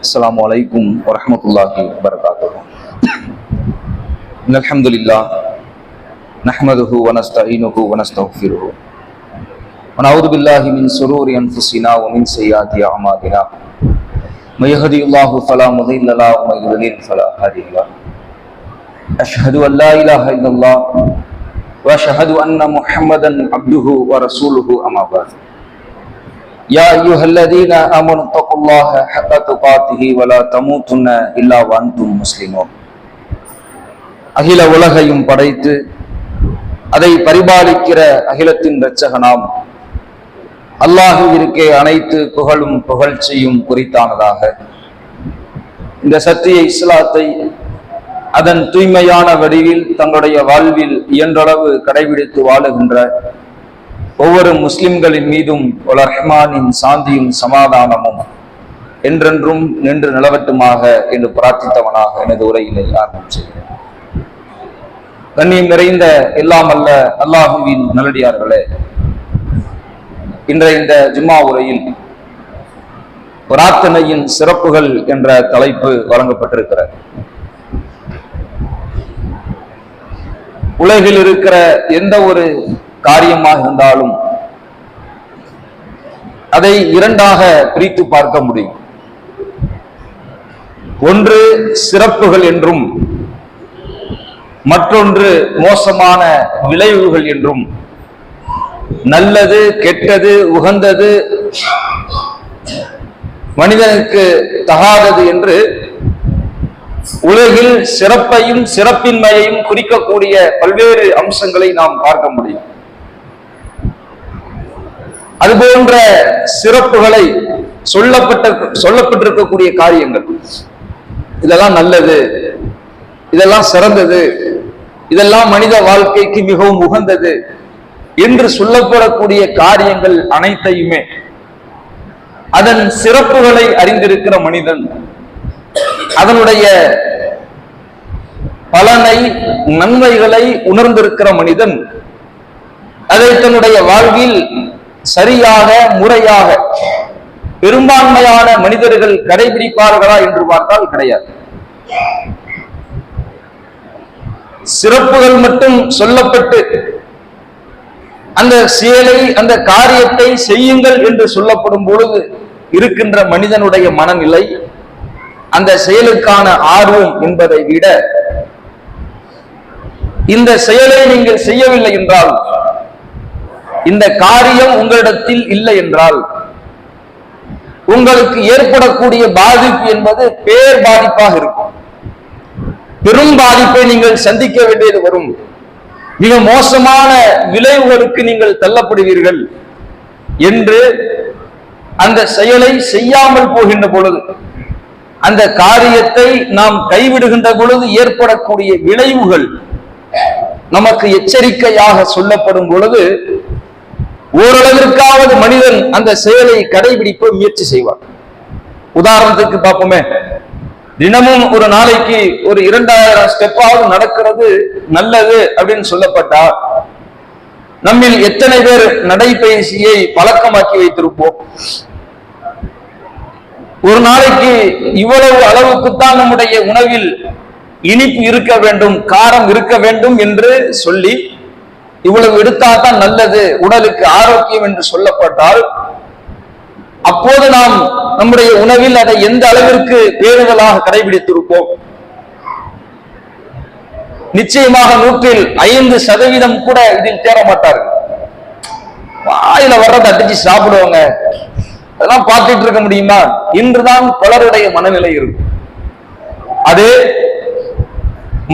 السلام عليكم ورحمة الله وبركاته إن الحمد لله نحمده ونستعينه ونستغفره ونعوذ بالله من سرور أنفسنا ومن سيئات أعمالنا من يهدي الله فلا مضل له ومن يضلل فلا هادي له أشهد أن لا إله إلا الله وأشهد أن محمدا عبده ورسوله أما بعد يا أيها الذين آمنوا اتقوا الله حق تقاته ولا تموتن إلا وأنتم مسلمون அகில உலகையும் படைத்து அதை பரிபாலிக்கிற அகிலத்தின் இரட்சகனாம் அல்லாஹுவிற்கே அனைத்து புகழும் புகழ்ச்சியும் குறித்தானதாக இந்த சத்திய இஸ்லாத்தை அதன் தூய்மையான வடிவில் தங்களுடைய வாழ்வில் இயன்றளவு கடைபிடித்து வாழுகின்ற ஒவ்வொரு முஸ்லிம்களின் மீதும் ரஹ்மானின் சாந்தியும் சமாதானமும் என்றென்றும் நின்று நிலவட்டுமாக என்று பிரார்த்தித்தவனாக எனது உரையினை ஆரம்பம் செய்கிறேன். கண்ணியம் நிறைந்த எல்லாம் அல்ல அல்லாஹுவின் நல்லடியார்களே இன்றைய இந்த ஜும்மா உரையில் பிரார்த்தனையின் சிறப்புகள் என்ற தலைப்பு வழங்கப்பட்டிருக்கிறது. உலகில் இருக்கிற எந்த ஒரு காரியமாக இருந்தாலும் அதை இரண்டாக பிரித்து பார்க்க முடியும். ஒன்று சிறப்புகள் என்றும் மற்றொன்று மோசமான விளைவுகள் என்றும். நல்லது கெட்டது உகந்தது மனிதனுக்கு தகாதது என்று உலகில் சிறப்பையும் சிறப்பின்மையையும் குறிக்கக்கூடிய பல்வேறு அம்சங்களை நாம் பார்க்க முடியும். அது போன்ற சிறப்புகளை சொல்லப்பட்ட சொல்லப்பட்டிருக்கக்கூடிய காரியங்கள். இதெல்லாம் நல்லது. இதெல்லாம் சிறந்தது. இதெல்லாம் மனித வாழ்க்கைக்கு மிகவும் உகந்தது என்று சொல்லப்படக்கூடிய காரியங்கள் அனைத்தையுமே அதன் சிறப்புகளை அறிந்திருக்கிற மனிதன் அதனுடைய பலனை நன்மைகளை உணர்ந்திருக்கிற மனிதன் அதை தன்னுடைய வாழ்வில் சரியாக முறையாக பெரும்பான்மையான மனிதர்கள் கடைபிடிப்பார்களா என்று பார்த்தால் கிடையாது. சிறப்புகள் மட்டும் சொல்லப்பட்டு அந்த செயலை அந்த காரியத்தை செய்யுங்கள் என்று சொல்லப்படும் பொழுது இருக்கின்ற மனிதனுடைய மனநிலை அந்த செயலுக்கான ஆர்வம் என்பதை விட இந்த செயலை நீங்கள் செய்யவில்லை என்றால் இந்த காரியம் உங்களிடத்தில் இல்லை என்றால் உங்களுக்கு ஏற்படக்கூடிய பாதிப்பு என்பது பேர் பாதிப்பாக இருக்கும். பெரும் பாதிப்பை நீங்கள் சந்திக்க வேண்டியது வரும். மிக மோசமான விளைவுகளுக்கு நீங்கள் தள்ளப்படுவீர்கள் என்று அந்த செயலை செய்யாமல் போகின்ற பொழுது அந்த காரியத்தை நாம் கைவிடுகின்ற பொழுது ஏற்படக்கூடிய விளைவுகள் நமக்கு எச்சரிக்கையாக சொல்லப்படும் பொழுது ஓரளவிற்காவது மனிதன் அந்த செயலை கடைபிடிப்ப முயற்சி செய்வார் உதாரணத்துக்கு பார்ப்போமே. தினமும் ஒரு நாளைக்கு ஒரு இரண்டாயிரம் ஸ்டெப்பாவது நடக்கிறது நல்லது அப்படின்னு சொல்லப்பட்டா நம்மில் எத்தனை பேர் நடைபயிற்சியை பழக்கமாக்கி வைத்திருப்போம்? ஒரு நாளைக்கு இவ்வளவு அளவுக்குத்தான் நம்முடைய உணவில் இனிப்பு இருக்க வேண்டும் காரம் இருக்க வேண்டும் என்று சொல்லி இவ்வளவு எடுத்தாதான் நல்லது. உடலுக்கு ஆரோக்கியம் என்று சொல்லப்பட்டால் அப்போது நாம் நம்முடைய உணவில் அதை எந்த அளவிற்கு பேணுதலாக கடைபிடித்திருப்போம்? நிச்சயமாக நூற்றில் ஐந்து சதவீதம் கூட இதில் தேர மாட்டார்கள் வாயில வர்றதை அடிச்சு சாப்பிடுவாங்க. அதெல்லாம் பார்த்துட்டு இருக்க முடியுமா? இன்றுதான் பலருடைய மனநிலை இருக்கும். அது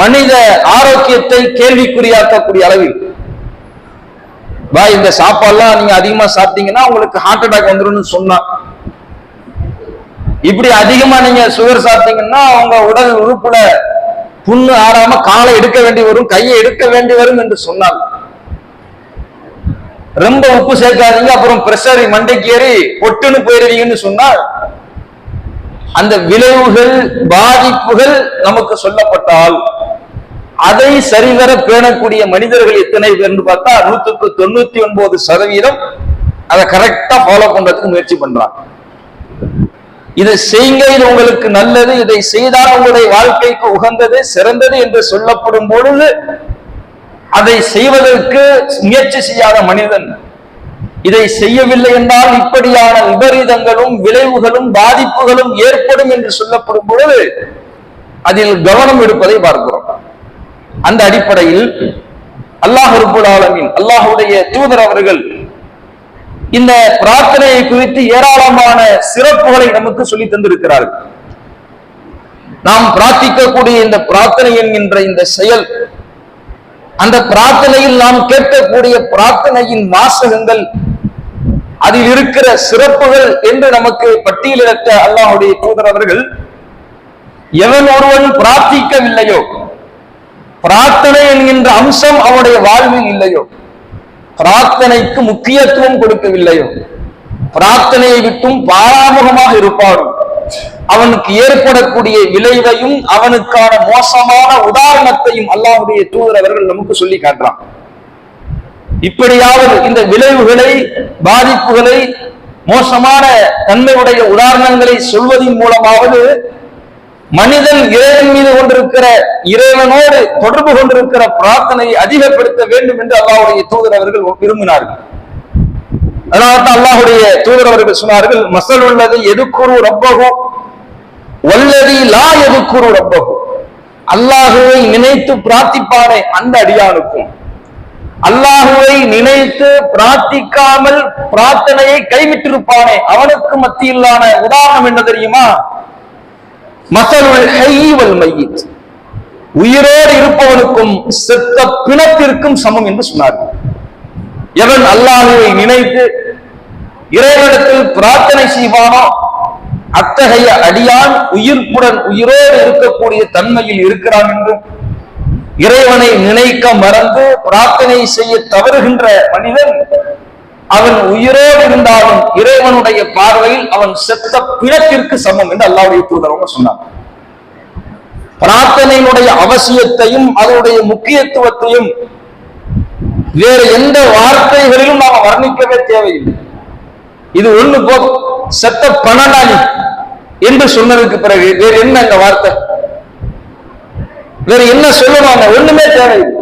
மனித ஆரோக்கியத்தை கேள்விக்குறியாக்கக்கூடிய அளவில் பாய் இந்த சாப்பாடுலாம் நீங்க அதிகமா சாப்பிட்டீங்கன்னா உங்களுக்கு ஹார்ட் அட்டாக் வந்துடும் சொன்னா இப்படி அதிகமா நீங்க சுகர் சாப்பிட்டீங்கன்னா உங்க உடல் உறுப்புல புண்ணு ஆறாம காலை எடுக்க வேண்டி வரும் கையை எடுக்க வேண்டி வரும் என்று சொன்னார் ரொம்ப உப்பு சேர்க்காதீங்க அப்புறம் பிரஷர் மண்டைக்கு ஏறி பொட்டுன்னு போயிடுவீங்கன்னு சொன்னால் அந்த விளைவுகள் பாதிப்புகள் நமக்கு சொல்லப்பட்டால் அதை சரிவர பேணக்கூடிய மனிதர்கள் எத்தனை பேர்னு பார்த்தா நூத்துக்கு தொண்ணூத்தி ஒன்பது சதவீதம் அதை கரெக்டா ஃபாலோ பண்றதுக்கு முயற்சி பண்றாங்க. இதை செய்யுங்க இது உங்களுக்கு நல்லது இதை செய்தால் உங்களுடைய வாழ்க்கைக்கு உகந்தது சிறந்தது என்று சொல்லப்படும் பொழுது அதை செய்வதற்கு முயற்சி செய்யாத மனிதன். இதை செய்யவில்லை என்றால் இப்படியான விபரீதங்களும் விளைவுகளும் பாதிப்புகளும் ஏற்படும் என்று சொல்லப்படும் பொழுது அதில் கவனம் எடுப்பதை பார்க்கிறோம். அந்த அடிப்படையில் அல்லாஹ் ரபுல் ஆலமின் அல்லாஹுடைய தூதர் அவர்கள் இந்த பிரார்த்தனையை குறித்து ஏராளமான சிறப்புகளை நமக்கு சொல்லி தந்திருக்கிறார்கள். நாம் பிரார்த்திக்கக்கூடிய இந்த பிரார்த்தனை என்கின்ற இந்த செயல் அந்த பிரார்த்தனையில் நாம் கேட்கக்கூடிய பிரார்த்தனையின் வாசகங்கள் அதில் இருக்கிற சிறப்புகள் என்று நமக்கு பட்டியலிடத்த அல்லாஹுடைய தூதர் அவர்கள் எவன் ஒருவன் பிரார்த்திக்கவில்லையோ பிரார்த்தனை என்கின்ற அம்சம் அவனுடைய வாழ்வில் இல்லையோ? பிரார்த்தனைக்கு முக்கியத்துவம் கொடுக்கவில்லையோ? பிரார்த்தனையை விட்டும் பாராமுகமாக இருப்பாரும் அவனுக்கு ஏற்படக்கூடிய விளைவையும் அவனுக்கான மோசமான உதாரணத்தையும் அல்லாஹுடைய தூதர் அவர்கள் நமக்கு சொல்லி காட்டுறான். இப்படியாவது இந்த விளைவுகளை பாதிப்புகளை மோசமான தன்மையுடைய உதாரணங்களை சொல்வதன் மூலமாவது மனிதன் இறைவன் மீது கொண்டிருக்கிற இறைவனோடு தொடர்பு கொண்டிருக்கிற பிரார்த்தனையை அதிகப்படுத்த வேண்டும் என்று அல்லாஹுடைய தூதர் அவர்கள் விரும்பினார்கள். அதனால்தான் அல்லாஹுடைய தூதர் அவர்கள் சொன்னார்கள் மசல் உள்ளது எதுக்குரு ரப்பகோ வல்லதி லா எதுக்குரு ரப்பகோ அல்லாஹுவை நினைத்து பிரார்த்திப்பானே அந்த அடியானுக்கும். அல்லாஹுவை நினைத்து பிரார்த்திக்காமல் பிரார்த்தனையை கைவிட்டிருப்பானே அவனுக்கு மத்தியிலான உதாரணம் என்ன தெரியுமா? மசலுள் ஹைவல் மையித். உயிரோடு இருப்பவனுக்கும் செத்த பிணத்திற்கும் சமம் என்று சொன்னார்கள். எவன் அல்லாஹுவை நினைத்து இறைவனத்தில் பிரார்த்தனை செய்வானோ அத்தகைய அடியான் உயிர்ப்புடன் உயிரோடு இருக்கக்கூடிய தன்மையில் இருக்கிறான் என்றும் இறைவனை நினைக்க மறந்து பிரார்த்தனை செய்ய தவறுகின்ற மனிதன் அவன் உயிரோடு இருந்தாலும் இறைவனுடைய பார்வையில் அவன் செத்த பிணத்திற்கு சமம் என்று அல்லாவுடைய தூதரவங்க சொன்னான் பிரார்த்தனையினுடைய அவசியத்தையும் அதனுடைய முக்கியத்துவத்தையும் வேறு எந்த வார்த்தைகளிலும் நாம் வர்ணிக்கவே தேவையில்லை. இது ஒண்ணு போ செத்த பணனாளி என்று சொன்னதுக்கு பிறகு வேறு என்ன அந்த வார்த்தை? வேற என்ன சொல்லுவாங்க ஒண்ணுமே தேவையில்லை.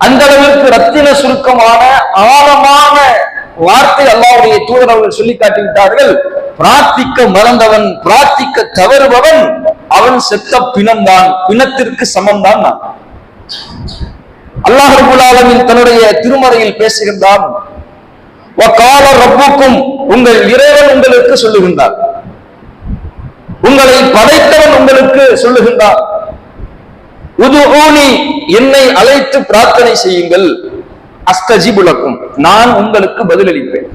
அந்த அளவிற்கு ரத்தின சுருக்கமான ஆழமான வார்த்தை அல்லாவுடைய தூதர் அவர்கள் சொல்லி காட்டிவிட்டார்கள் பிரார்த்திக்க மறந்தவன் பிரார்த்திக்க தவறுபவன் அவன் செத்த பிணம்தான் பிணத்திற்கு சமம்தான் நான். அல்லாஹ் ரபுல் ஆலமின் தன்னுடைய திருமறையில் பேசுகின்றான். கால ரப்புக்கும் உங்கள் இறைவன் உங்களுக்கு சொல்லுகின்றார் உங்களை படைத்தவன் உங்களுக்கு சொல்லுகின்றார் உதுஊனி என்னை அழைத்து பிரார்த்தனை செய்யுங்கள். அஸ்தஜிபுலக்கும் நான் உங்களுக்கு பதிலளிப்பேன்.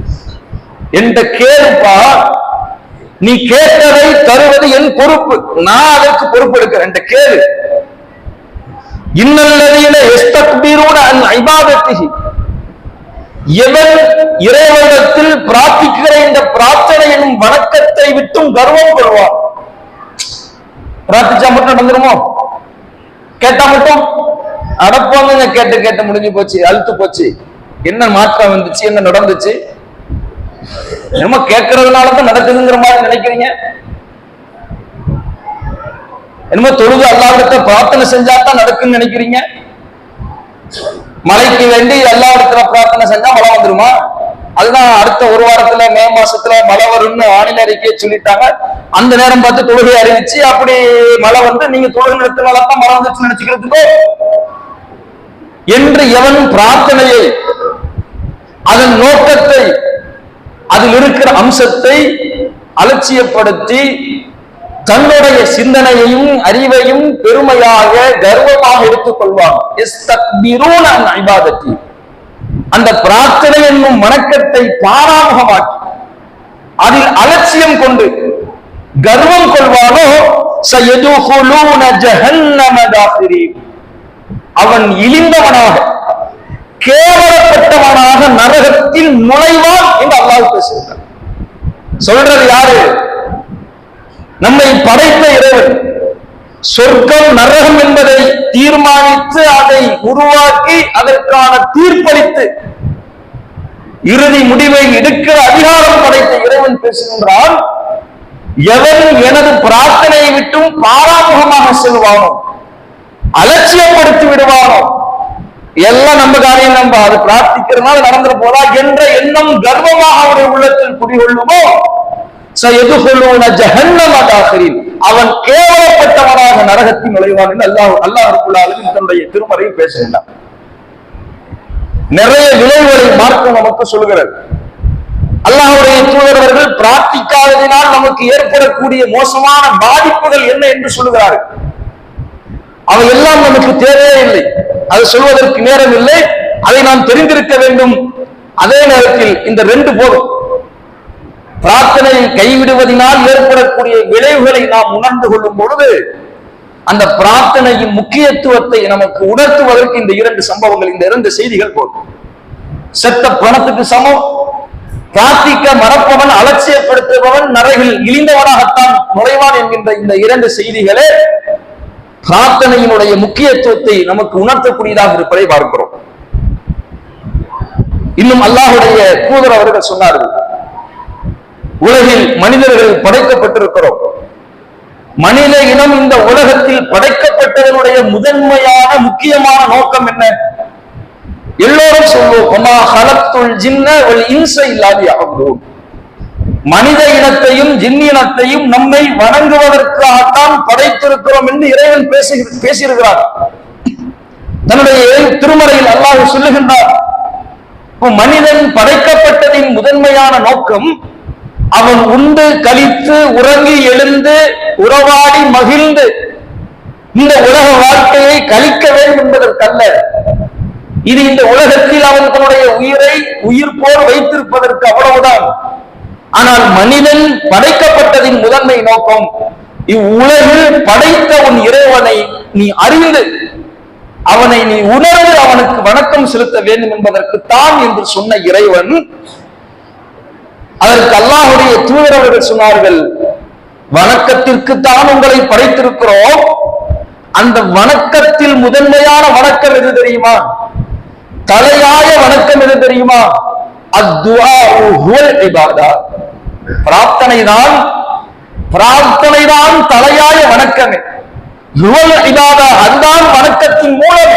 என்ற கேளுப்பா நீ கேட்டதை தருவது என் பொறுப்பு. நான் அதற்கு பொறுப்பு எடுக்கிறேன் என்ற கேளு. இன்னல்லதீன எஸ்தக்பீரூன அந் ஐபாதத்திஹி. எவன் இறைவனிடத்தில் பிரார்த்திக்கிற இந்த பிரார்த்தனை எனும் வணக்கத்தை விட்டும் கர்வம் கொள்வான் பிரார்த்திச்சா மட்டும் நடந்துருமோ? கேட்டா மட்டும்? அடப்போங்க கேட்டு கேட்டு முடிஞ்சு போச்சு அழுத்து போச்சு. என்ன மாற்றம் வந்துச்சு என்ன நடந்துச்சு? என்னமோ கேட்கறதுனாலதான் நடக்குதுங்கிற மாதிரி நினைக்கிறீங்க? என்னமோ தொழுது அல்லாவிடத்தை பிரார்த்தனை செஞ்சாதான் நடக்குன்னு நினைக்கிறீங்க? மழைக்கு வேண்டி எல்லா இடத்துல பிரார்த்தனை செஞ்சா மழை வந்துருமா? அதுதான் அடுத்த ஒரு வாரத்துல மே மாசத்துல மழை வரும்னு வானிலை அறிக்கையை சொல்லிட்டாங்க. அந்த நேரம் பார்த்து தொழுகை அறிவிச்சு அப்படி மழை வந்து நீங்க தொழுகை நிறுத்தினால தான் மழை வந்துச்சு நினைச்சுக்கிறதுக்கோ? என்று எவன் பிரார்த்தனையை அதன் நோக்கத்தை அதில் இருக்கிற அம்சத்தை அலட்சியப்படுத்தி தன்னுடைய சிந்தனையையும் அறிவையும் பெருமையாக கர்வமாக எடுத்துக் கொள்வான் அந்த பிரார்த்தனை என்னும் வணக்கத்தை பாராமுகமாக்கி அதில் அலட்சியம் கொண்டு கர்வம் கொள்வானோ? அவன் இழிந்தவனாக கேவலப்பட்டவனாக நரகத்தில் நுழைவான் என்று அல்லாஹ் பேசுகிறார் சொல்றது யாரு? நம்மை படைத்த இறைவன். சொர்க்கம் நரகம் என்பதை தீர்மானித்து அதை உருவாக்கி அதற்கான தீர்ப்பளித்து இறுதி முடிவை எடுக்கிற அதிகாரம் படைத்த இறைவன் பேசுகின்றான் எவன் எனது பிரார்த்தனையை விட்டும் பாராமுகமாக செல்வானோ அலட்சியப்படுத்தி விடுவானோ? எல்லாம் நம்ம காரியம் நம்ம அது பிரார்த்திக்கிறதுனால நடந்துட போதா என்ற எண்ணம் கர்வமாக அவருடைய உள்ளத்தில் குடிகொள்ளுமோ அவன் கேவலப்பட்டவனாக நரகத்தில் நுழைவான் என்று அல்லாஹ் அல்லாஹ் தன்னுடைய திருமறையில் பேசுகின்றான். நிறைய விளைவுகளை மார்க்கம் நமக்கு சொல்கிறது அல்லாஹுடைய தூதரவர்கள் பிரார்த்திக்காததினால் நமக்கு ஏற்படக்கூடிய மோசமான பாதிப்புகள் என்ன என்று சொல்லுகிறார்கள். அவை எல்லாம் நமக்கு தேவையே இல்லை. அது சொல்வதற்கு நேரம் இல்லை. அதை நாம் தெரிந்திருக்க வேண்டும். அதே நேரத்தில் இந்த ரெண்டு போதும். பிரார்த்தனையை கைவிடுவதனால் ஏற்படக்கூடிய விளைவுகளை நாம் உணர்ந்து கொள்ளும் பொழுது அந்த பிரார்த்தனையின் முக்கியத்துவத்தை நமக்கு உணர்த்துவதற்கு இந்த இரண்டு சம்பவங்கள் இந்த இரண்டு செய்திகள் போதும். செத்த பணத்துக்கு சமம். பிரார்த்திக்க மறப்பவன் அலட்சியப்படுத்துபவன் நரைகள் இழிந்தவனாகத்தான் நுழைவான் என்கின்ற இந்த இரண்டு செய்திகளே பிரார்த்தனையினுடைய முக்கியத்துவத்தை நமக்கு உணர்த்தக்கூடியதாக இருப்பதை பார்க்கிறோம். இன்னும் அல்லாஹுடைய தூதர் அவர்கள் சொன்னார்கள் உலகில் மனிதர்கள் படைக்கப்பட்டிருக்கிறோம். மனித இனம் இந்த உலகத்தில் படைக்கப்பட்டதனுடைய முதன்மையான முக்கியமான நோக்கம் என்ன? எல்லோரும் சொல்லுவோம் ஹலத்துள் ஜின்ன ஒரு இல்லாதி ஆகும் மனித இனத்தையும் ஜின்னினத்தையும் நம்மை வணங்குவதற்காகத்தான் படைத்திருக்கிறோம் என்று இறைவன் பேசி பேசியிருக்கிறார். தன்னுடைய திருமறையில் அல்லாஹ் சொல்லுகின்றார் மனிதன் படைக்கப்பட்டதின் முதன்மையான நோக்கம் அவன் உண்டு கழித்து உறங்கி எழுந்து உறவாடி மகிழ்ந்து. இந்த உலக வாழ்க்கையை கழிக்க வேண்டும் என்பதற்கல்ல. இது இந்த உலகத்தில் அவன் தன்னுடைய உயிரை உயிர் போர் வைத்திருப்பதற்கு அவ்வளவுதான். ஆனால் மனிதன் படைக்கப்பட்டதின் முதன்மை நோக்கம் இவ்வுலகில் படைத்த உன் இறைவனை நீ அறிந்து அவனை நீ உணர்ந்து அவனுக்கு வணக்கம் செலுத்த வேண்டும் என்பதற்குத்தான் என்று சொன்ன இறைவன் அதற்கு அல்லாஹுடைய தூதரவர்கள் சொன்னார்கள் வணக்கத்திற்கு தான் உங்களை படைத்திருக்கிறோம். அந்த வணக்கத்தில் முதன்மையான வணக்கம் எது தெரியுமா? தலையாய வணக்கம் எது தெரியுமா? பிரார்த்தனை தான் பிரார்த்தனை தான் தலையாய வணக்கமே. அதுதான் வணக்கத்தின் மூலம்.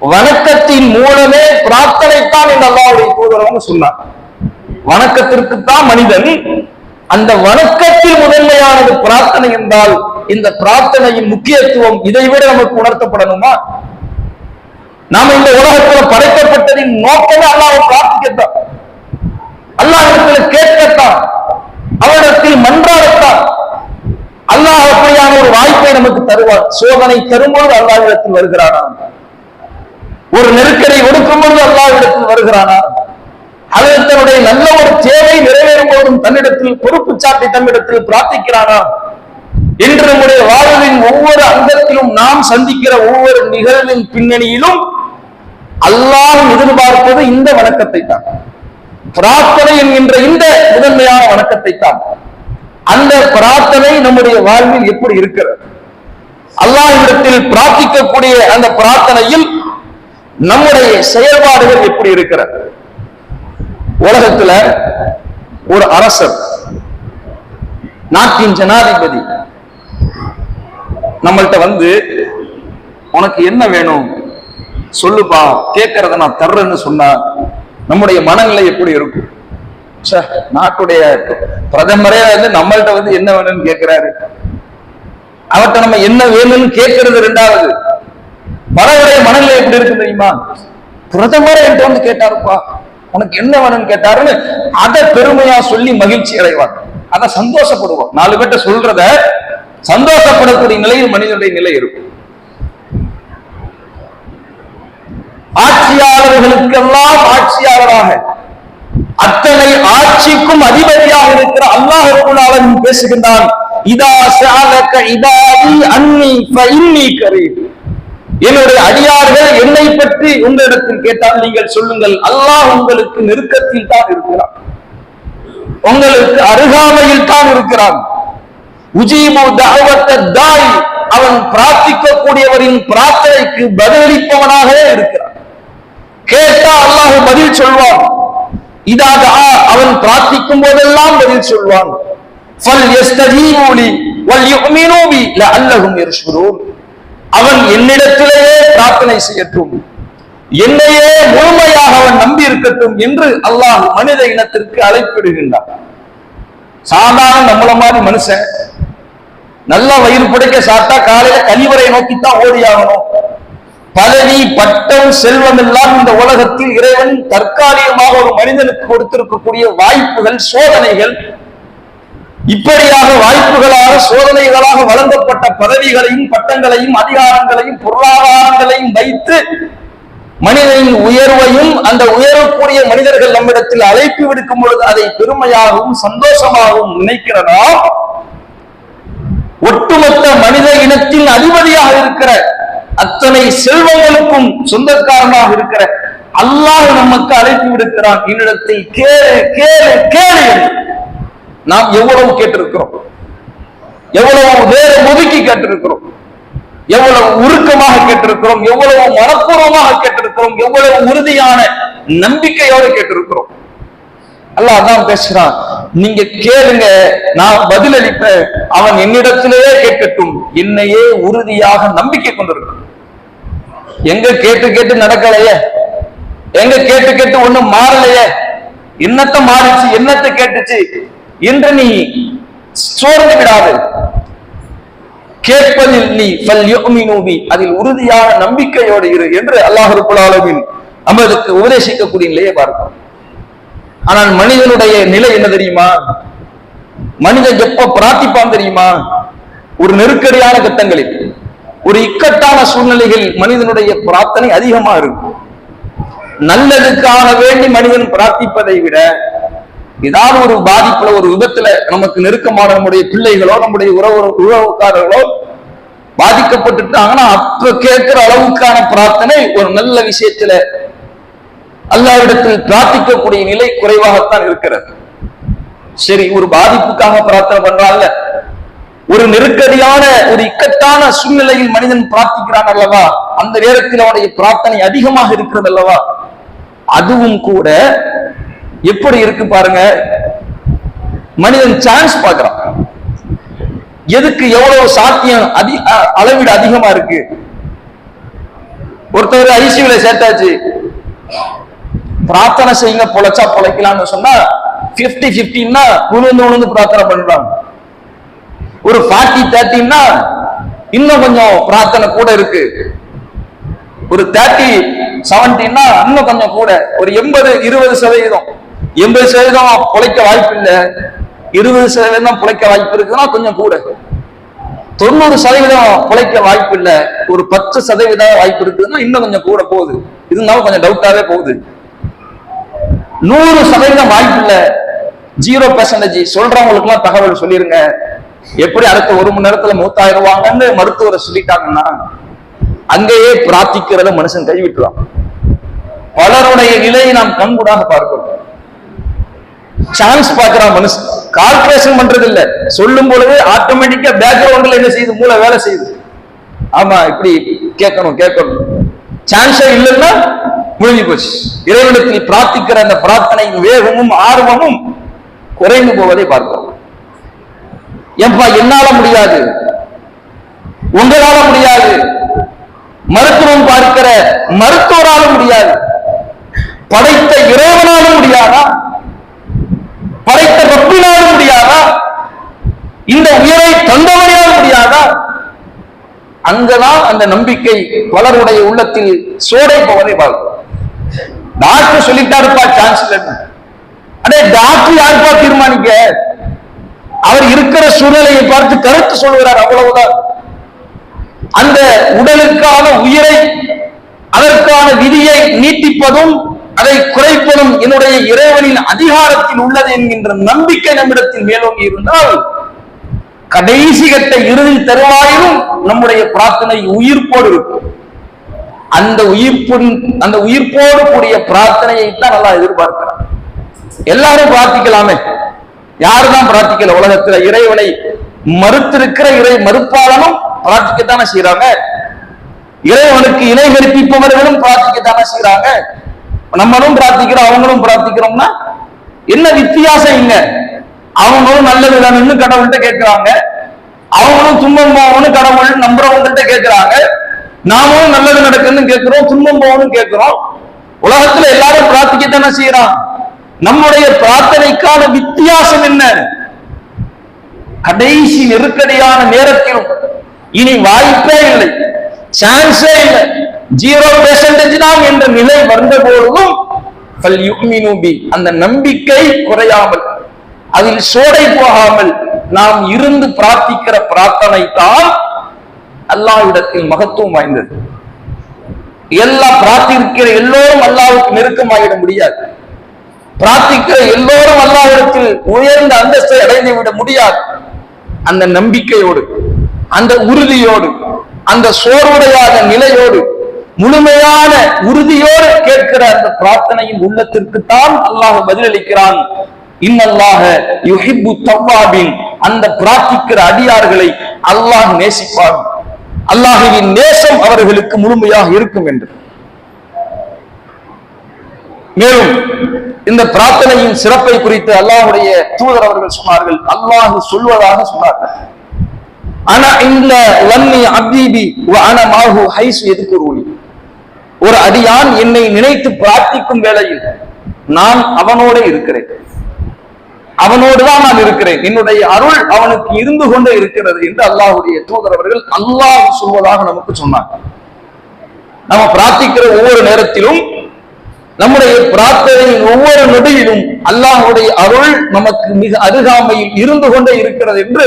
வணக்கத்தின் மூலமே பிரார்த்தனைத்தான் என்று அல்லாவுடைய தூதரவங்க சொன்னார் வணக்கத்திற்குத்தான் மனிதன். அந்த வணக்கத்தில் முதன்மையானது பிரார்த்தனை என்றால் இந்த பிரார்த்தனையின் முக்கியத்துவம் இதை விட நமக்கு உணர்த்தப்படணுமா? நாம இந்த உலகத்தில் படைக்கப்பட்டதின் நோக்கமே அல்லாவை பிரார்த்திக்கத்தான். அல்லாஹிடத்துல கேட்கத்தான். அவரிடத்தில் மன்றாடத்தான். அல்லாஹ் அப்படியான ஒரு வாய்ப்பை நமக்கு தருவார். சோதனை தரும்போது அல்லாஹிடத்தில் வருகிறானா? ஒரு நெருக்கடி ஒடுக்கும் பொழுது அல்லாஹிடத்தில் வருகிறானா? அல்லது தன்னுடைய நல்ல ஒரு தேவை நிறைவேறும் போதும் தன்னிடத்தில் பொறுப்பு சாட்டி தன்னிடத்தில் பிரார்த்திக்கிறானா? என்று நம்முடைய வாழ்வின் ஒவ்வொரு அங்கத்திலும் நாம் சந்திக்கிற ஒவ்வொரு நிகழ்வின் பின்னணியிலும் அல்லாஹ் எதிர்பார்ப்பது இந்த வணக்கத்தை தான் பிரார்த்தனை என்கின்ற இந்த முதன்மையான வணக்கத்தை தான் அந்த பிரார்த்தனை நம்முடைய வாழ்வில் எப்படி இருக்கிறது? அல்லாஹிடத்தில் பிரார்த்திக்கக்கூடிய அந்த பிரார்த்தனையில் நம்முடைய செயல்பாடுகள் எப்படி இருக்கிறது? உலகத்துல ஒரு அரசர் நாட்டின் ஜனாதிபதி நம்மள்கிட்ட வந்து உனக்கு என்ன வேணும்? சொல்லுப்பா கேட்கறத நான் தர்றேன்னு சொன்னா நம்முடைய மனநிலை எப்படி இருக்கும்? நாட்டுடைய பிரதமரே வந்து நம்மள்கிட்ட வந்து என்ன வேணும்னு கேட்கிறாரு அவர்கிட்ட நம்ம என்ன வேணும்னு கேட்கறது ரெண்டாவது. பலருடைய மனநிலை எப்படி இருக்கு தெரியுமா? பிரதமரே என்கிட்ட வந்து கேட்டாருப்பா. உனக்கு என்ன வேணும்னு கேட்டாருன்னு அதை பெருமையா சொல்லி மகிழ்ச்சி அடைவாங்க. அதை சந்தோஷப்படுவோம் நாலு பேர்ட்ட சொல்றத சந்தோஷப்படக்கூடிய நிலையில் மனிதனுடைய நிலை இருக்கும். ஆட்சியாளர்களுக்கெல்லாம் ஆட்சியாளராக அத்தனை ஆட்சிக்கும் அதிபதியாக இருக்கிற அல்லாஹ் பேசுகின்றான் இதா சாலக இதாதி அன்னி ஃபஇன்னி என்னுடைய அடியார்கள் என்னை பற்றி உங்களிடத்தில் கேட்டால் நீங்கள் சொல்லுங்கள் அல்லாஹ் உங்களுக்கு நெருக்கத்தில் தான் இருக்கிறான் உங்களுக்கு அருகாமையில் தான் இருக்கிறான் உஜீபு தாவத்த தாய் அவன் பிரார்த்திக்கக்கூடியவரின் பிரார்த்தனைக்கு பதிலளிப்பவனாகவே இருக்கிறான் கேட்டா அல்லாஹ் பதில் சொல்வான் இதாக அவன் பிரார்த்திக்கும் போதெல்லாம் பதில் சொல்வான் فَلْيَسْتَجِيبُوا لِي وَلْيُؤْمِنُوا بِي لَعَلَّهُمْ يَرْشُدُونَ அவன் என்னிடத்திலேயே பிரார்த்தனை செய்யட்டும். என்னையே முழுமையாக அவன் நம்பி இருக்கட்டும் என்று அல்லாஹ் மனித இனத்திற்கு அழைப்பிடுகின்றான். சாதாரண நம்மள மாதிரி மனுஷன் நல்லா வயிறு புடைக்க சாப்பிட்டா காலையில கழிவறை நோக்கித்தான் ஓடி ஆகணும் பதவி பட்டம் செல்வம் எல்லாம் இந்த உலகத்தில் இறைவன் தற்காலிகமாக ஒரு மனிதனுக்கு கொடுத்திருக்கக்கூடிய வாய்ப்புகள் சோதனைகள் இப்படியாக வாய்ப்புகளாக சோதனைகளாக வழங்கப்பட்ட பதவிகளையும் பட்டங்களையும் அதிகாரங்களையும் பொருளாதாரங்களையும் வைத்து மனிதனின் உயர்வையும் அந்த உயரக்கூடிய மனிதர்கள் நம்மிடத்தில் அழைப்பு விடுக்கும் பொழுது அதை பெருமையாகவும் சந்தோஷமாகவும் நினைக்கிறதா ஒட்டுமொத்த மனித இனத்தின் அதிபதியாக இருக்கிற அத்தனை செல்வங்களுக்கும் சொந்தக்காரனாக இருக்கிற அல்லாஹ் நமக்கு அழைப்பு விடுக்கிறான். என்னிடத்தை கேளு கேளு கேளு நாம் எவ்வளவு கேட்டிருக்கிறோம்? எவ்வளவு வேற ஒதுக்கி கேட்டிருக்கிறோம்? எவ்வளவு உருக்கமாக கேட்டிருக்கிறோம்? எவ்வளவு மனப்பூர்வமாக கேட்டிருக்கிறோம்? எவ்வளவு உறுதியான நம்பிக்கையோடு கேட்டிருக்கிறோம்? அல்ல அதான் பேசுறான் நீங்க கேளுங்க நான் பதிலளிப்பேன். அவன் என்னிடத்திலேயே கேட்கட்டும். என்னையே உறுதியாக நம்பிக்கை கொண்டிருக்கிறான். எங்க கேட்டு கேட்டு நடக்கலையே? எங்க கேட்டு கேட்டு ஒண்ணும் மாறலையே? என்னத்த மாறிச்சு? என்னத்த கேட்டுச்சு? என்று நீ சோர்ந்து விடாது. கேட்பதில் நீ ஃபல் அதில் உறுதியான நம்பிக்கையோடு இரு என்று அல்லாஹ் ரப்பல் உபதேசிக்கக்கூடிய நிலையை பார்க்கிறோம் ஆனால் மனிதனுடைய நிலை என்ன தெரியுமா? மனிதன் எப்ப பிரார்த்திப்பான் தெரியுமா? ஒரு நெருக்கடியான கட்டங்களில் ஒரு இக்கட்டான சூழ்நிலைகளில் மனிதனுடைய பிரார்த்தனை அதிகமா இருக்கும். நல்லதுக்காக வேண்டி மனிதன் பிரார்த்திப்பதை விட ஏதாவது ஒரு பாதிப்புல ஒரு விபத்துல நமக்கு நெருக்கமான நம்முடைய பிள்ளைகளோ நம்முடைய உறவு உறவுக்காரர்களோ பாதிக்கப்பட்டுட்டாங்கன்னா அப்ப கேட்கிற அளவுக்கான பிரார்த்தனை ஒரு நல்ல விஷயத்துல அல்லாவிடத்தில் பிரார்த்திக்கக்கூடிய நிலை குறைவாகத்தான் இருக்கிறது. சரி ஒரு பாதிப்புக்காக பிரார்த்தனை பண்றாங்க ஒரு நெருக்கடியான ஒரு இக்கட்டான சூழ்நிலையில் மனிதன் பிரார்த்திக்கிறான் அல்லவா? அந்த நேரத்தில் அவனுடைய பிரார்த்தனை அதிகமாக இருக்கிறது அல்லவா? அதுவும் கூட எப்படி இருக்கு பாருங்க. மனிதன் சான்ஸ் பாக்குறான் எதுக்கு எவ்வளவு சாத்தியம் அதி அ- அளவீடு அதிகமா இருக்கு? ஒருத்தர் ஐசியூல சேர்த்தாச்சு. பிரார்த்தனை செய்யுங்க பொழைச்சா பொழைக்கலாம்னு சொன்னா 50 பிப்டின்னா உணர்ந்து உணர்ந்து பிரார்த்தனை பண்றாங்க. ஒரு ஃபார்ட்டி தேர்ட்டின்னா இன்னும் கொஞ்சம் பிரார்த்தனை கூட இருக்கு. ஒரு தேர்ட்டி செவன்டின்னா இன்னும் கொஞ்சம் கூட. ஒரு எண்பது இருபது சதவீதம். எண்பது சதவீதம் பிழைக்க வாய்ப்பு இல்லை இருபது சதவீதம் பிழைக்க வாய்ப்பு இருக்குன்னா கொஞ்சம் கூட. தொண்ணூறு சதவீதம் பிழைக்க வாய்ப்பு இல்லை ஒரு பத்து சதவீதம் வாய்ப்பு இருக்குதுன்னா இன்னும் கொஞ்சம் கூட போகுது. இருந்தாலும் கொஞ்சம் டவுட்டாவே போகுது. நூறு சதவீதம் வாய்ப்பு இல்லை. ஜீரோ பெர்சன்டேஜ் சொல்றவங்களுக்கு எல்லாம் தகவல் சொல்லிருங்க. எப்படி அடுத்த ஒரு மணி நேரத்துல மூத்தாயிருவாங்கன்னு மருத்துவரை சொல்லிட்டாங்கன்னா அங்கேயே பிரார்த்திக்கிறத மனுஷன் கைவிட்டுறான். பலருடைய நிலையை நாம் கண்கூடாக பார்க்கிறோம் சான்ஸ் பாக்குறான் மனுஷன். கால்குலேஷன் பண்றது இல்ல சொல்லும் பொழுது ஆட்டோமேட்டிக்கா பேக்ரவுண்ட்ல என்ன செய்யுது? மூளை வேலை செய்யுது. ஆமா இப்படி கேட்கணும் கேட்கணும். சான்ஸே இல்லைன்னா முழுங்கி போச்சு. இறைவனத்தில் பிரார்த்திக்கிற அந்த பிரார்த்தனையின் வேகமும் ஆர்வமும் குறைந்து போவதை பார்க்கிறோம். ஏன்பா என்னால முடியாது? உங்களால முடியாது. மருத்துவம் பார்க்கிற மருத்துவரால முடியாது. படைத்த இறைவனாலும் முடியாதா? படைத்த ரப்பினாலும் முடியாதா? இந்த உயிரை தந்தவரையால் முடியாதா? அங்கதான் அந்த நம்பிக்கை பலருடைய உள்ளத்தில் சோடை போவதை பார்க்கிறோம் டாக்டர் சொல்லிட்டாருப்பா சான்ஸ் இல்லைன்னு அடே டாக்டர் யாருப்பா தீர்மானிக்க? அவர் இருக்கிற சூழ்நிலையை பார்த்து கருத்து சொல்கிறார் அவ்வளவுதான். அந்த உடலுக்கான உயிரை அதற்கான விதியை நீட்டிப்பதும் அதை குறைப்பதும் என்னுடைய இறைவனின் அதிகாரத்தில் உள்ளது என்கின்ற நம்பிக்கை நம்மிடத்தில் மேலோங்கி இருந்தால் கடைசி கட்ட இறுதி தருவாயிலும் நம்முடைய பிரார்த்தனை உயிர்ப்போடு இருக்கும். அந்த உயிர்ப்பு அந்த உயிர்ப்போடு கூடிய பிரார்த்தனையை தான் நல்லா எதிர்பார்க்கிறார் எல்லாரும் பிரார்த்திக்கலாமே? யாருதான் பிரார்த்திக்கல? உலகத்துல இறைவனை மறுத்திருக்கிற இறை மறுப்பாளனும் பிரார்த்திக்கத்தானே செய்யறாங்க இறைவனுக்கு இணை கற்பிப்பவர்களும் பிரார்த்திக்கத்தானே செய்யறாங்க நம்மளும் பிரார்த்திக்கிறோம் அவங்களும் பிரார்த்திக்கிறோம்னா என்ன வித்தியாசம் இங்க? அவங்களும் நல்லது வேணும்னு கடவுள்கிட்ட கேட்கிறாங்க. அவங்களும் துன்பம் போகணும்னு கடவுள் நம்புறவங்கள்ட்ட கேட்கிறாங்க. நாமும் நல்லது நடக்குன்னு கேட்கிறோம் துன்பம் போகணும்னு கேட்கிறோம். உலகத்துல எல்லாரும் பிரார்த்திக்க தானே செய்யறான். நம்முடைய பிரார்த்தனைக்கான வித்தியாசம் என்ன? கடைசி நெருக்கடியான நேரத்திலும் இனி வாய்ப்பே இல்லை. சான்ஸே இல்ல. ஜீரோ பெர்சன்டேஜ் தான் என்ற நிலை வந்த போதும் அந்த நம்பிக்கை குறையாமல் அதில் சோடை போகாமல் நாம் இருந்து பிரார்த்திக்கிற பிரார்த்தனை தான் அல்லாவிடத்தில் மகத்துவம் வாய்ந்தது. எல்லாம் பிரார்த்திக்கிற எல்லோரும் அல்லாவுக்கு நெருக்கமாகிட முடியாது. பிரார்த்திக்கிற எல்லோரும் அல்லாவிடத்தில் உயர்ந்த அந்தஸ்தை அடைந்து விட முடியாது. அந்த நம்பிக்கையோடு அந்த உறுதியோடு அந்த சோர்வுடையாத நிலையோடு முழுமையான உறுதியோடு கேட்கிற அந்த பிரார்த்தனையின் உள்ளத்திற்கு தான் அல்லாஹ் பதிலளிக்கிறான். இன்னல்லாக யுஹிப்பு தவ்வாபின் அந்த பிரார்த்திக்கிற அடியார்களை அல்லாஹ் நேசிப்பான். அல்லாஹுவின் நேசம் அவர்களுக்கு முழுமையாக இருக்கும் என்று. மேலும் இந்த பிரார்த்தனையின் சிறப்பை குறித்து அல்லாஹ்வுடைய தூதர் அவர்கள் சொன்னார்கள். அல்லாஹ் சொல்வதாக சொன்னார்கள். ஆனா இந்த லன்னி அப்தீபி அன மாஹு ஹைஸ் எதுக்குருளி ஒரு அடியான் என்னை நினைத்து பிரார்த்திக்கும் வேளையில் நான் அவனோட இருக்கிறேன். அவனோடு தான் நான் இருக்கிறேன். என்னுடைய அருள் அவனுக்கு இருந்து கொண்டே இருக்கிறது என்று அல்லாஹுடைய தூதர் அவர்கள் அல்லாஹ் சொல்வதாக நமக்கு சொன்னார் நம்ம பிரார்த்திக்கிற ஒவ்வொரு நேரத்திலும் நம்முடைய பிரார்த்தனையின் ஒவ்வொரு நொடியிலும் அல்லாஹுடைய அருள் நமக்கு மிக அருகாமையில் இருந்து கொண்டே இருக்கிறது என்று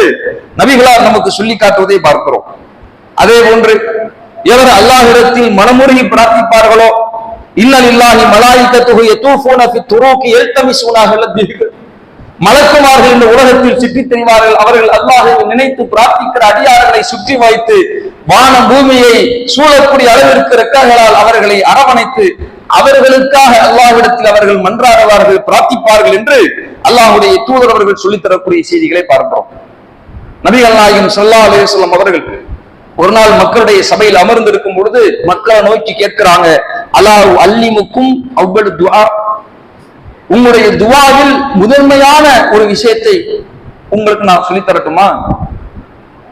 நபிகளார் நமக்கு சொல்லி காட்டுவதை பார்க்கிறோம். அதே போன்று எவர் அல்லாஹிடத்தில் மனமுருகி பிரார்த்திப்பார்களோ இன்னல் இல்லாஹி தொகையை யதூஃபூன ஃபி துரூகி யல்தமிஸூனாக லத்திஹ் மலக்குமார்கள் இந்த உலகத்தில் சுற்றி தெரிவார்கள் அவர்கள் அல்லாஹை நினைத்து பிரார்த்திக்கிற அடியார்களை சுற்றி வைத்து வான பூமியை சூழக்கூடிய அளவிற்கு ரெக்கங்களால் அவர்களை அரவணைத்து அவர்களுக்காக அல்லாஹ்விடத்தில் அவர்கள் மன்றாடுவார்கள் பிரார்த்திப்பார்கள் என்று அல்லாஹுடைய தூதர் அவர்கள் சொல்லித் தரக்கூடிய செய்திகளை பார்க்கிறோம். நபிகள் நாயகம் சல்லா அலைஹி அவர்கள் ஒரு நாள் மக்களுடைய சபையில் அமர்ந்திருக்கும் பொழுது மக்களை நோக்கி கேட்கிறாங்க அல்லாஹ் அல்லிமுக்கும் அவ்வளவு துவா உங்களுடைய துவாவில் முதன்மையான ஒரு விஷயத்தை உங்களுக்கு நான் சொல்லித்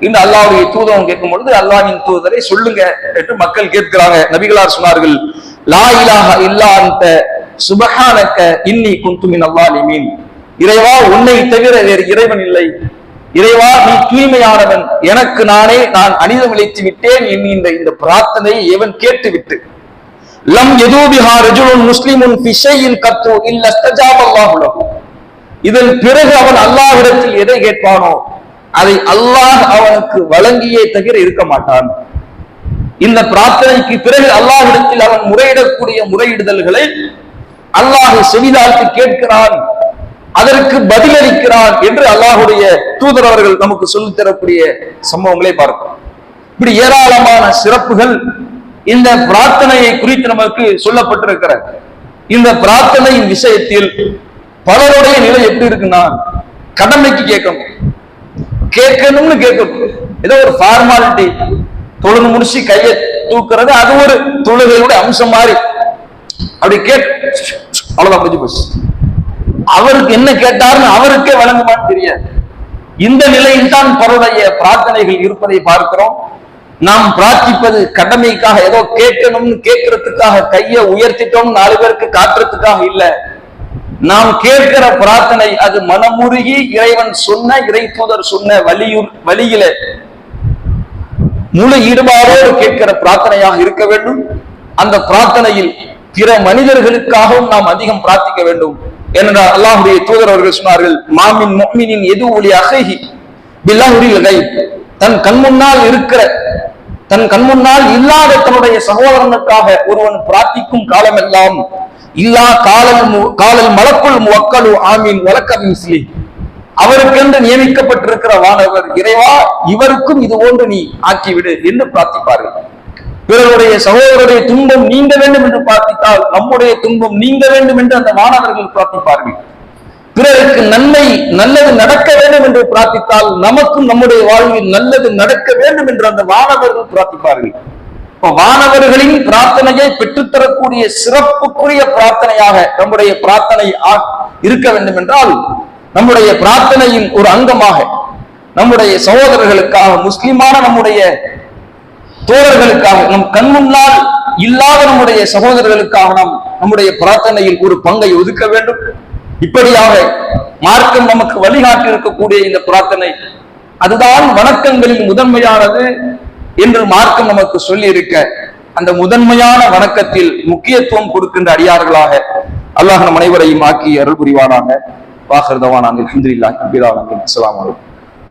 தரட்டுமா இந்த அல்லாஹ்வுடைய தூதம் கேட்கும் பொழுது அல்லாவின் தூதரை சொல்லுங்க என்று மக்கள் கேட்கிறாங்க. நபிகளார் சொன்னார்கள் லா இலாஹ இல்லா அந்த சுபஹானக்க இன்னி குந்துமின் அல்லாலிமீன். இறைவா உன்னை தவிர வேறு இறைவன் இல்லை. இறைவா நீ தூய்மையானவன். எனக்கு நானே நான் அனிதம் இழைத்து விட்டேன் என்கின்ற இந்த பிரார்த்தனையை எவன் கேட்டு விட்டு லம் எதூபிஹா ரஜுலுன் முஸ்லிமுன் பிஷையின் கத்து இல்ல ஸ்தஜாபல்லாஹுலம் இதன் பிறகு அவன் அல்லாஹ்விடத்தில் எதை கேட்பானோ அதை அல்லாஹ் அவனுக்கு வழங்கியே தவிர இருக்க மாட்டான். இந்த பிரார்த்தனைக்கு பிறகு அல்லாஹிடத்தில் அவன் முறையிடக்கூடிய முறையிடுதல்களை அல்லாஹ் செவிதாழ்த்து கேட்கிறான் அதற்கு பதிலளிக்கிறான் என்று அல்லாஹுடைய தூதர் அவர்கள் நமக்கு சொல்லி தரக்கூடிய சம்பவங்களை பார்க்கிறோம் இப்படி ஏராளமான சிறப்புகள் இந்த பிரார்த்தனையை குறித்து நமக்கு சொல்லப்பட்டிருக்கிற இந்த பிரார்த்தனையின் விஷயத்தில் பலருடைய நிலை எப்படி இருக்குன்னா கடமைக்கு கேட்கணும். கேட்கணும்னு கேட்கணும். ஏதோ ஒரு ஃபார்மாலிட்டி தொழுது முடிச்சு கையை தூக்குறது அது ஒரு தொழுகையுடைய அம்சம் மாதிரி. அப்படி கேட் அவ்வளவுதான் முடிஞ்சு போச்சு. அவருக்கு என்ன கேட்டாருன்னு அவருக்கே வழங்குமான்னு தெரியாது. இந்த நிலையில் தான் பலருடைய பிரார்த்தனைகள் இருப்பதை பார்க்கிறோம். நாம் பிரார்த்திப்பது கடமைக்காக ஏதோ கேட்கணும்னு கேட்கறதுக்காக கையை உயர்த்திட்டோம் நாலு பேருக்கு காட்டுறதுக்காக இல்லை. நாம் கேட்கிற பிரார்த்தனை அது மனமுருகி இறைவன் சொன்ன இறை தூதர் சொன்ன வலியுர் வழியில. முழு ஈடுபாடோடு கேட்கிற பிரார்த்தனையாக இருக்க வேண்டும். அந்த பிரார்த்தனையில் பிற மனிதர்களுக்காகவும் நாம் அதிகம் பிரார்த்திக்க வேண்டும். ஏனென்றால் அல்லாஹுடைய தூதர் அவர்கள் சொன்னார்கள் மாமின் முஃமினின் எது ஒளி அகைஹி பில்லாஹுரில் கைப் தன் கண் முன்னால் இருக்கிற தன் கண் முன்னால் இல்லாத தன்னுடைய சகோதரனுக்காக ஒருவன் பிரார்த்திக்கும் காலமெல்லாம் இல்லா காலல் காலல் மலக்குள் முவக்கலு ஆமீன் வழக்க சிலி அவருக்கென்று நியமிக்கப்பட்டிருக்கிற வானவர் இறைவா இவருக்கும் இது போன்று நீ ஆக்கிவிடு என்று பிரார்த்திப்பார்கள். பிறருடைய சகோதரருடைய துன்பம் நீங்க வேண்டும் என்று பிரார்த்தித்தால் நம்முடைய துன்பம் நீங்க வேண்டும் என்று அந்த மாணவர்கள் பிரார்த்திப்பார்கள். பிறருக்கு நன்மை நல்லது நடக்க வேண்டும் என்று பிரார்த்தித்தால் நமக்கும் நம்முடைய வாழ்வில் நல்லது நடக்க வேண்டும் என்று அந்த மாணவர்கள் பிரார்த்திப்பார்கள். இப்ப வானவர்களின் பிரார்த்தனையை பெற்றுத்தரக்கூடிய சிறப்புக்குரிய பிரார்த்தனையாக நம்முடைய பிரார்த்தனை இருக்க வேண்டும் என்றால் நம்முடைய பிரார்த்தனையின் ஒரு அங்கமாக நம்முடைய சகோதரர்களுக்காக முஸ்லிமான நம்முடைய தோழர்களுக்காக நம் கண் முன்னால் இல்லாத நம்முடைய சகோதரர்களுக்காக நாம் நம்முடைய பிரார்த்தனையில் ஒரு பங்கை ஒதுக்க வேண்டும். இப்படியாக மார்க்கம் நமக்கு வழிகாட்டி இருக்கக்கூடிய இந்த பிரார்த்தனை அதுதான் வணக்கங்களில் முதன்மையானது. என்று மார்க்கம் நமக்கு சொல்லி இருக்க அந்த முதன்மையான வணக்கத்தில் முக்கியத்துவம் கொடுக்கின்ற அடியார்களாக அல்லாஹ் நம் அனைவரையும் ஆக்கி அருள் புரிவானாக. வாஹர்தவானாங்க அலமதுல்லாஹி அபிலாலமின் அஸ்லாம் வலைக்கம்